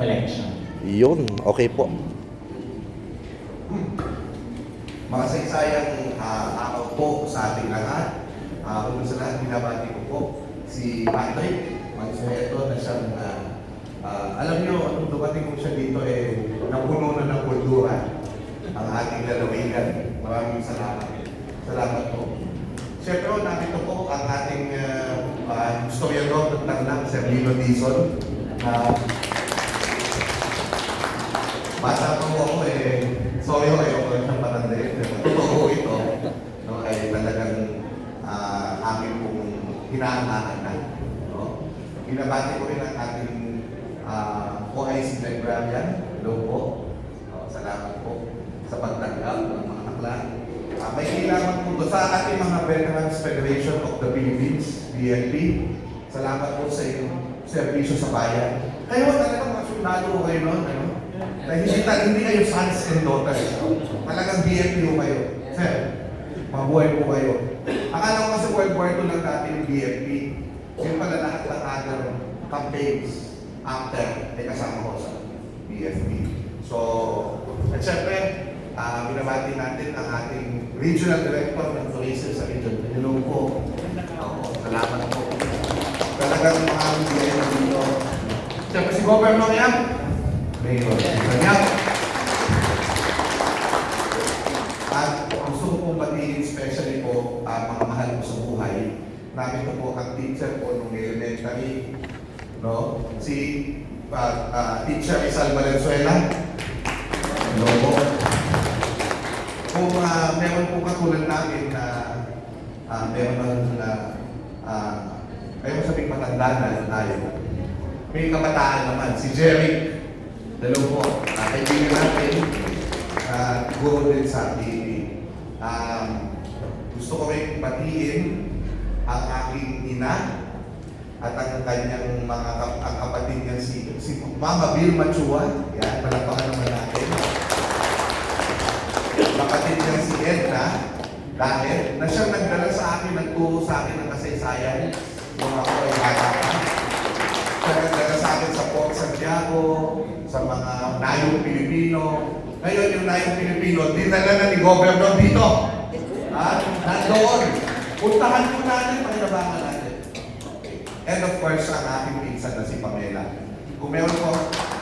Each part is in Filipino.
collection. Yun, okay po. Mga saysayang uh, araw po sa ating lahat. Uh, Una sa lahat, binabati ko po si Patrick Mansueto na siyang, ah, ah, alam niyo, nung dumating ko siya dito, eh, napuno na ng kultura ang ating lalawigan. Maraming salamat. Salamat po. Siyempre, narito po ang ating uh, uh, historiador ng Tarlac, Sir Lino Dizon, na Bata pa po ako eh, sorry ho, ayoko lang siyang patandayin. Pero totoo ito, no, ay talagang ah, amin pong hinahangaan na. No? Binabati ko rin ang ating uh, OIC Librarian. Hello po. No, salamat po sa pagtanggap ng mga akla. Ah, may kailangan po sa ating mga Veterans Federation of the Philippines, BLP. Salamat po sa inyong serbisyo sa bayan. Kayo talaga mga sundalo ko kayo noon, ano? Dahil hindi, ta- hindi kayo sons and daughters. Talagang ho kayo. Sir, mabuhay po kayo. Akala ko kasi World War II lang dati yung BFP. Yung pala lahat ng other campaigns after ay kasama ko sa BFP. So, at syempre, ah binabati natin ang ating Regional Director ng Tourism sa region. Po. Ako, salamat po. Talagang na dito. Siyempre si Governor Yap. Mayor. Yap. At gusto ko pong batiin especially po ang mga mahal ko sa buhay. Namin po ang teacher po nung elementary. No? Si ah, ah, teacher Isal Valenzuela. Hello po. Kung ah, meron po katulad namin na ah, meron na uh, ayaw sabihin matanda na tayo. May kabataan naman, si Jerry. Hello po. Uh, kaibigan natin. Uh, guro din sa PAP. Um, gusto ko rin batiin ang aking ina at ang kanyang mga ang kapatid niya si, si Mama Vilma Chua. Yan, palakpakan naman natin. Kapatid niya si Edna dahil na siyang nagdala sa akin, nagturo sa akin ng kasaysayan nung ako ay bata. Santiago, sa mga Nayong Pilipino. Ngayon yung Nayong Pilipino, dinala na ni Governor dito. Ha? Nandoon. Puntahan po natin, pakinabangan natin. And of course, ang aking pinsan na si Pamela. Kung meron po,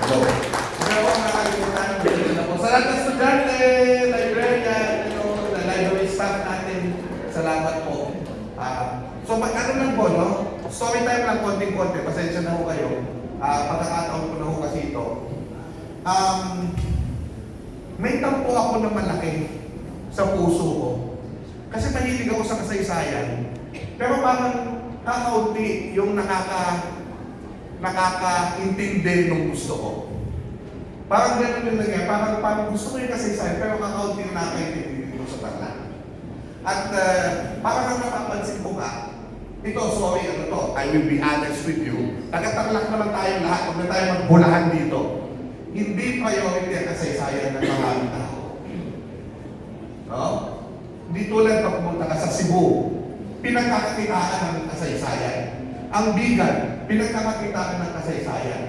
hello. Kung meron po nakalimutan, bilhin na po. Sa lahat ng estudyante, librarian, know, na library staff natin, salamat po. Ah, so, ano lang po, no? Story time lang, konting-konti. Pasensya na ho kayo. Ah, pagkakataon ko na ho kasi ito. Um, may tampo ako na malaki sa puso ko. Kasi mahilig ako sa kasaysayan. Pero parang kakaunti yung nakaka nakakaintindi ng gusto ko. Parang ganun yung nangyay. Parang, parang gusto ko yung kasaysayan, pero kakaunti yung nakakaintindi ko sa tala. At uh, parang ang napapansin ko ka, ito, sorry, ano to, I will be honest with you. Nagkataklak naman tayo lahat, huwag na tayo magbulahan dito. Hindi priority ang kasaysayan ng maraming tao. No? Hindi tulad pag pumunta ka sa Cebu, pinagkakakitaan ng kasaysayan. Ang bigan, pinagkakakitaan ng kasaysayan.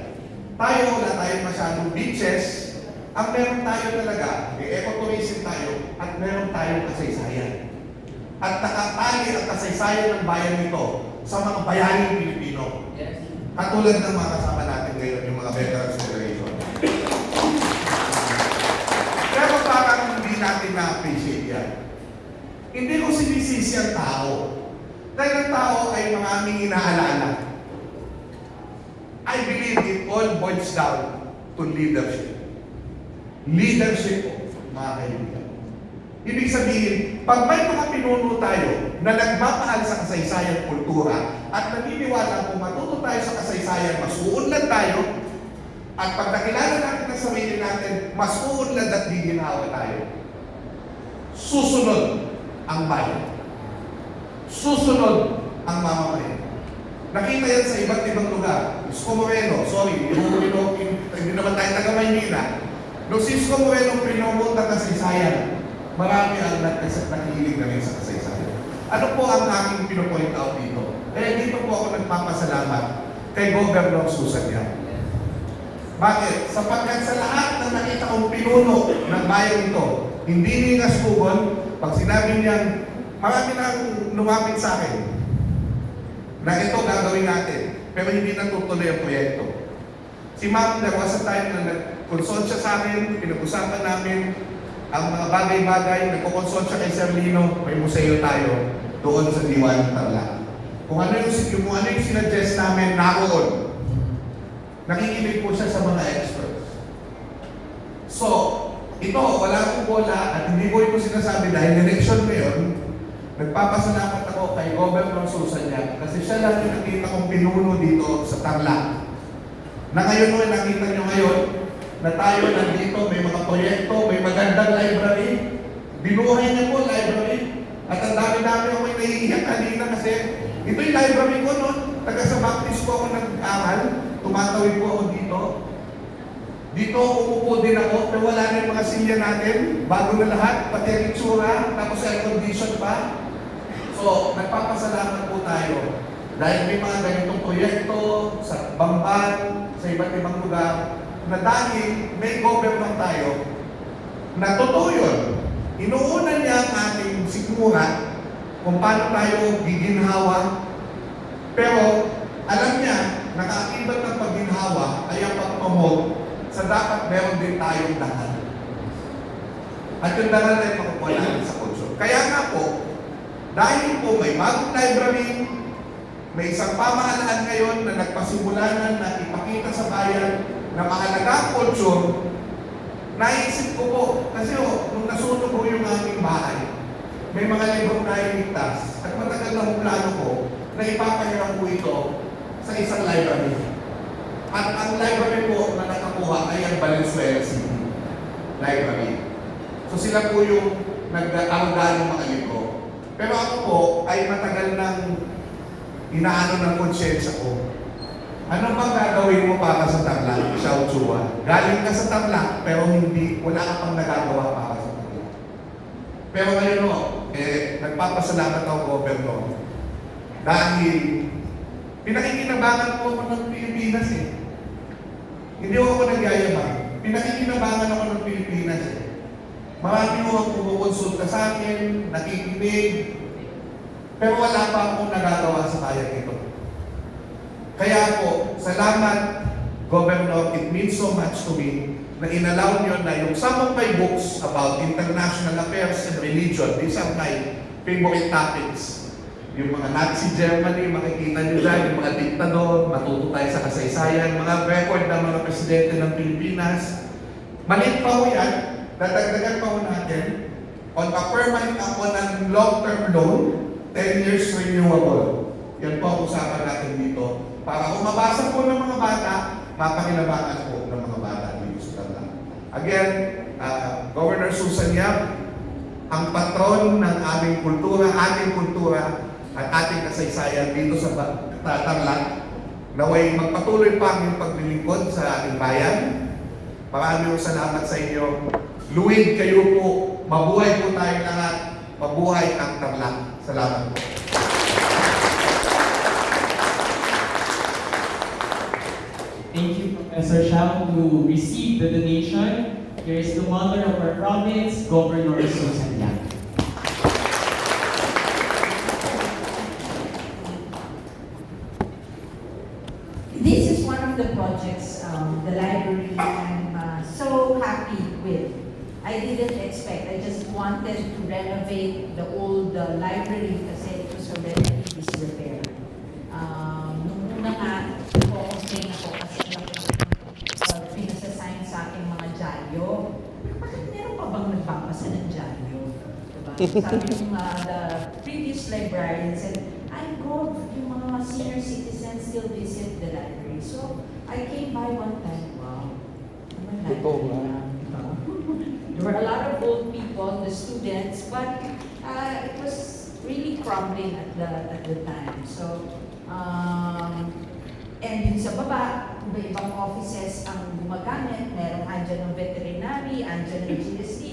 Tayo, wala tayong masyadong beaches. Ang meron tayo talaga, may ecotourism tayo, at meron tayong kasaysayan. At nakatali ang kasaysayan ng bayan nito sa mga bayaning Pilipino. Katulad ng mga kasama natin ngayon, yung mga Veterans natin na-appreciate yan. Hindi ko sinisisi ang tao. Dahil ang tao ay mga aming inaalala. I believe it all boils down to leadership. Leadership, mga kaibigan. Ibig sabihin, pag may mga pinuno tayo na nagmamahal sa kasaysayan kultura at naniniwala kung matuto tayo sa kasaysayan, mas uunlad tayo at pag nakilala natin ang sarili natin, mas uunlad at giginawa tayo. Susunod ang bayan. Susunod ang mamamayan. Nakita yan sa iba't ibang lugar. Isko Moreno, sorry, hindi, naman tayo taga Maynila. Nung si Isko Moreno pinomunta kasaysayan, marami ang nakikilig na rin sa kasaysayan. Ano po ang aking pinopoint out dito? Eh, dito po ako nagpapasalamat kay Governor Susan Yap. Bakit? Sapagkat sa lahat na nakita kong pinuno ng bayan ito, hindi ningas pugon, pag sinabi niyan, marami nang lumapit sa akin na ito gagawin natin, pero hindi natutuloy ang proyekto. Si Ma'am, there was a time na nag-consult siya sa akin, pinag-usapan namin ang mga bagay-bagay, nagkukonsult siya kay Sir Lino, may museo tayo doon sa Diwan Tarlac. Kung ano yung, kung ano yung sinuggest namin, naroon. Nakikinig po siya sa mga experts. So, ito, wala akong bola at hindi ko ito sinasabi dahil election ngayon, nagpapasalamat ako kay Governor Susan kasi siya lang yung nakita kong pinuno dito sa Tarlac. Na ngayon mo, nakita nyo ngayon, na tayo nandito, may mga proyekto, may magandang library. Binuhay niya po library. At ang dami-dami ako may naiiyak kanina kasi ito yung library ko noon. Taga sa Baptist po ako nag-aral. Tumatawid po ako dito. Dito umupo din ako, pero wala na yung mga silya natin. Bago na lahat, pati ang itsura, tapos air condition pa. So, nagpapasalamat po tayo. Dahil may mga ganitong proyekto sa Bamban, sa iba't ibang lugar, na dahil may government tayo, na yun. Inuuna niya ang ating sikmura kung paano tayo giginhawa. Pero alam niya, nakaakibat ng pagginhawa ay ang pag-promote sa dapat meron din tayong dangal. At yung dangal na yung makukuha natin sa kulture. Kaya nga po, dahil po may bagong library, may isang pamahalaan ngayon na nagpasimula na ipakita sa bayan na mahalaga ang culture, naisip ko po, kasi oh, nung nasunog ko yung aming bahay, may mga librong nailigtas at matagal na plano ko na ipapahiram ko ito sa isang library. At ang library po na nakakuha ay ang Valenzuela City Library. So sila po yung nag-aruga ng mga libro. Pero ako po ay matagal nang inaano ng konsyensya ko. Ano bang gagawin mo para sa Tarlac, Xiao Chua? Galing ka sa Tarlac, pero hindi, wala ka pang nagagawa para sa Tarlac. Pero ngayon o, eh, nagpapasalamat ako, Governor. Dahil, pinakikinabangan po ako ng Pilipinas eh. Hindi ako nagyayabang. Pinakikinabangan ako ng Pilipinas eh. Marami mo ang kumukonsulta sa akin, nakikinig, pero wala pa akong nagagawa sa kaya ito. Kaya po, salamat, Governor, it means so much to me na inalaw niyo na yung some of my books about international affairs and religion, these are my favorite topics. Yung mga Nazi Germany, makikita niyo dyan, yung mga diktador, matuto tayo sa kasaysayan, mga record ng mga presidente ng Pilipinas. Malit pa ho yan, dadagdagan pa ho natin on a permanent, on a long-term loan, 10 years renewable. Yan po ang usapan natin dito. Para kung mabasa po ng mga bata, mapakinabangan po ng mga bata dito sa Tarlac. Again, uh, Governor Susan Yap, ang patron ng aming kultura, ating kultura, at ating kasaysayan dito sa Ba- Ta- Tarlac, naway magpatuloy pa ang paglilingkod sa ating bayan. Maraming salamat sa inyo. Luwid kayo po. Mabuhay po tayong lahat. Mabuhay ang Tarlac. Salamat po. Thank you, Professor Shao, to receive the donation. Here is the mother of our province, Governor Susan Yang. This is one of the projects, um, the library I'm uh, so happy with. I didn't expect, I just wanted to renovate the old uh, library kasi it was already in disrepair. Um, nung una nga, nag-complain ako kasi uh, pinasasign sa akin mga dyaryo. Bakit meron pa bang nagbabasa ng dyaryo? Diba? Sabi ng uh, the previous librarian said, I go, yung mga senior citizens still visit the library. So, I came by one time, wow. naman library diba? There were a lot of old people, the students, but uh, it was really crumbling at the at the time. So, um, and yun sa baba, iba-ibang offices ang gumagamit. Merong andyan ng veterinary, andyan ng GST.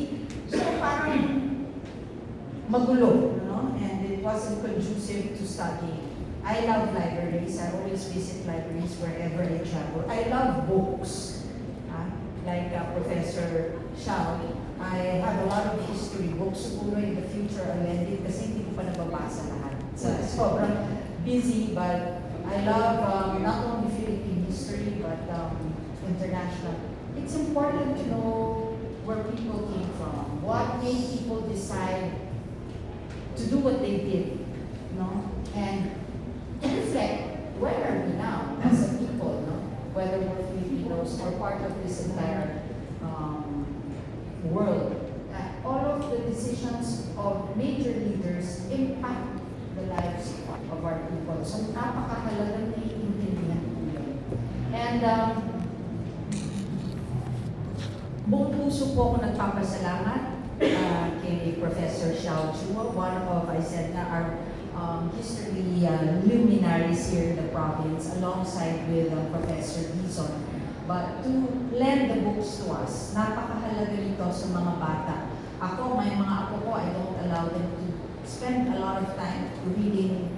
So, parang magulo, wasn't conducive to studying. I love libraries. I always visit libraries wherever I travel. I love books. Like Professor Shao, I have a lot of history books. Siguro in the future, it kasi hindi ko pa nababasa lahat. So, sobrang busy, but I love um, not only Philippine history, but um, international. It's important to know where people came from, what made people decide to do what they did, no? And to reflect, where are we now as a people, no? Whether we're Filipinos or part of this entire um, world. Uh, all of the decisions of major leaders impact the lives of our people. So naiintindihan po yun. And um, buong puso po ako nagpapasalamat uh, kay Professor Xiao Chua, one of, I said na, our um, history uh, luminaries here in the province, alongside with uh, Professor Dizon. But to lend the books to us, napakahalaga nito sa mga bata. Ako, may mga apo ko, I don't allow them to spend a lot of time reading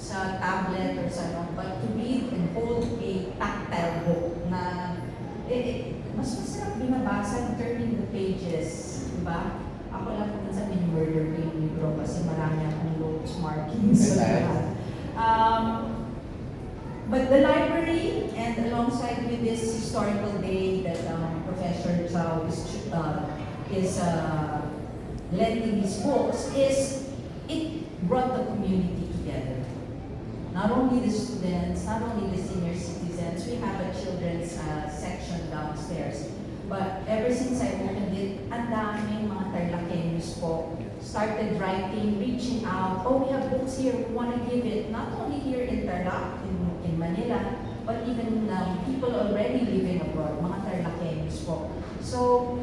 sa tablet or sa ano, but to read and hold a tactile book na eh, eh, mas masarap binabasa turning the pages, ba? Ako lang kung minsan min-murder ko yung libro kasi marami akong notes markings sa lahat. Um, but the library and alongside with this historical day that um, Professor Chow is, uh, is uh, lending his books is it brought the community together. Not only the students, not only the senior citizens, we have a children's uh, section downstairs. But ever since I opened it, ang daming mga Tarlakeños po started writing, reaching out, oh, we have books here, we want to give it, not only here in Tarlac, in, in Manila, but even um, people already living abroad, mga Tarlakeños po. So,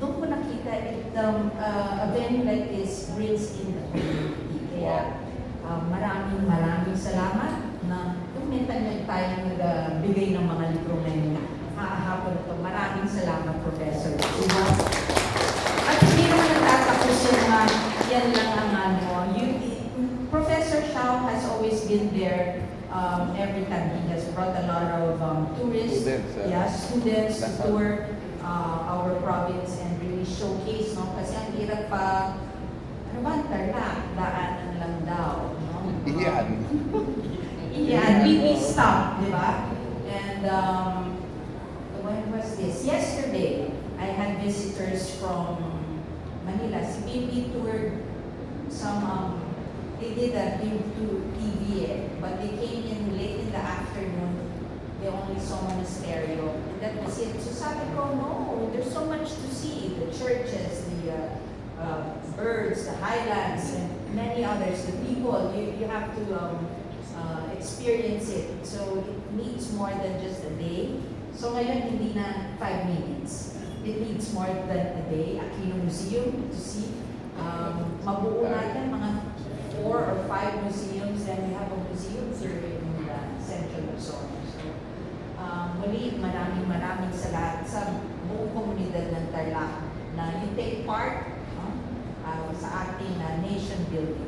doon ko nakita, it, um, uh, a venue like this brings in the community. Kaya, uh, maraming maraming salamat na tumintan niyo tayo nagbigay ng mga libro na kahapon ito. Maraming salamat, Professor. Diba? At hindi naman natatapos yung uh, yan lang ang ano. You, Professor Shao has always been there um, every time. He has brought a lot of um, tourists, Students, ah. yeah, students to tour uh, our province and really showcase, no? Kasi ang hirap pa, ano ba, ang Tarlac, daanan lang daw, no? Iyan. Yeah, we, we stopped, di ba? And um, when was this? Yesterday, I had visitors from Manila. Si Bibi toured some, um, they did a view to TV eh, but they came in late in the afternoon. They only saw Monasterio. And that was it. So sabi ko, no, there's so much to see. The churches, the uh, uh, birds, the highlands, and many others. The people, you, you have to um, uh, experience it. So it needs more than just a day. So ngayon, hindi na five minutes. It needs more than a day. Aquino Museum to see. Um, mabuo natin mga four or five museums. Then we have a museum here in uh, Central Luzon. So, um, muli, maraming maraming sa lahat sa buong komunidad ng Tarlac na you take part no, uh, sa ating uh, nation building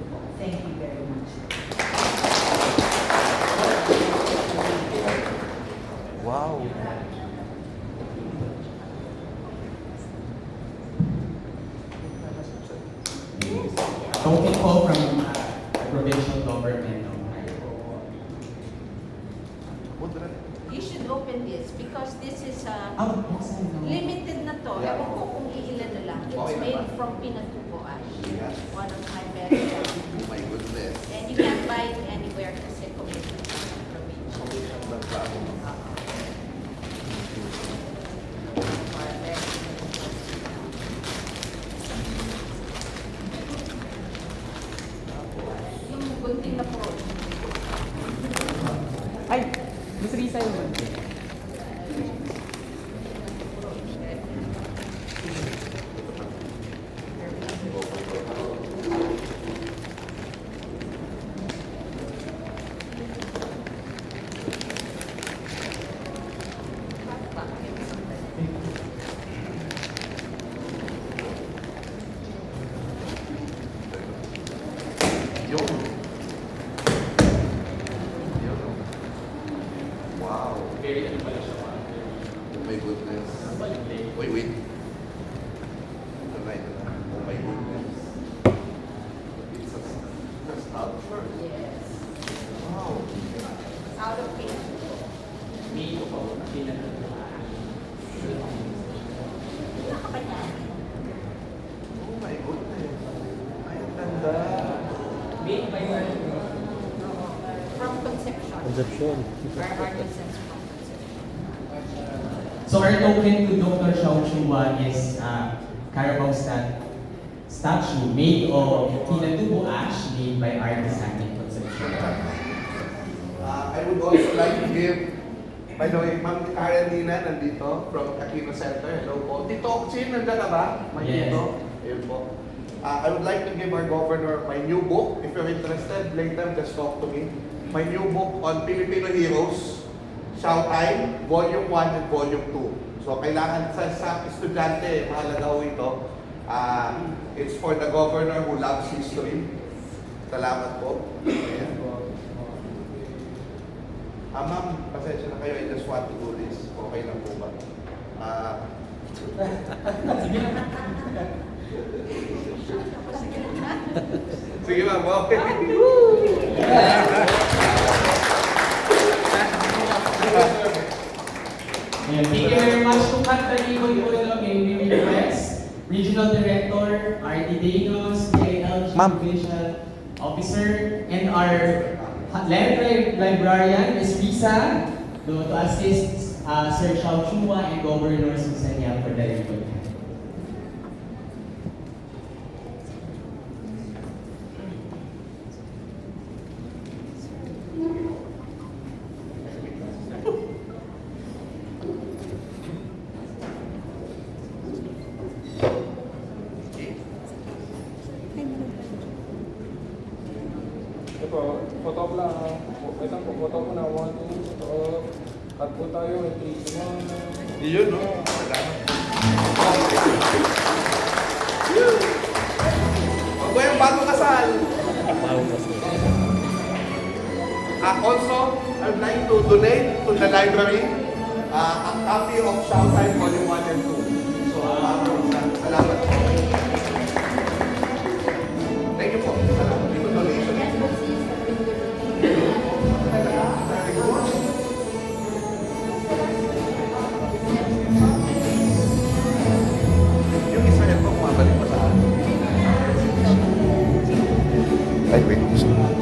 because this is ah, yes, I know. limited na to. Yeah. Ewan ko kung iilan na lang. It's Okay made naman. from Pinatubo ash. Yeah. One of my best. Oh my goodness. And you can't buy it anywhere kasi commission from the provincial. Yung conception. So our token to Dr. Xiao Chua is uh, Carabao stat statue made of Pinatubo ash made by artisan in Concepcion. Uh, I would also like to give, by the way, Ma'am Karen Nina nandito from Aquino Center. Hello po. Tito Okchin, nandiyan ka ba? May Yes. Ayun po. Uh, I would like to give our governor my new book. If you're interested, later just talk to me. My new book on Filipino heroes, Shout Time, Volume 1 and Volume 2. So kailangan sa, sa estudyante, mahalaga ho ito. Uh, it's for the governor who loves history. Salamat po. Ayan. Ah, ma'am, pasensya na kayo. I just want to do this. Okay lang po ba? Ah, sige ma'am, okay. thank you very much to po ito kay Mimi Perez, Regional Director, RD Danos, Ma'am. Provincial Officer, and our library librarian, Ms. Risa, to, to assist uh, Sir Xiao Chua and Governor Susan Yap for the ribbon. Kasal. Uh, also, I would like to donate to the library uh, a copy of Showtime Volume 1 and 2. Gracias.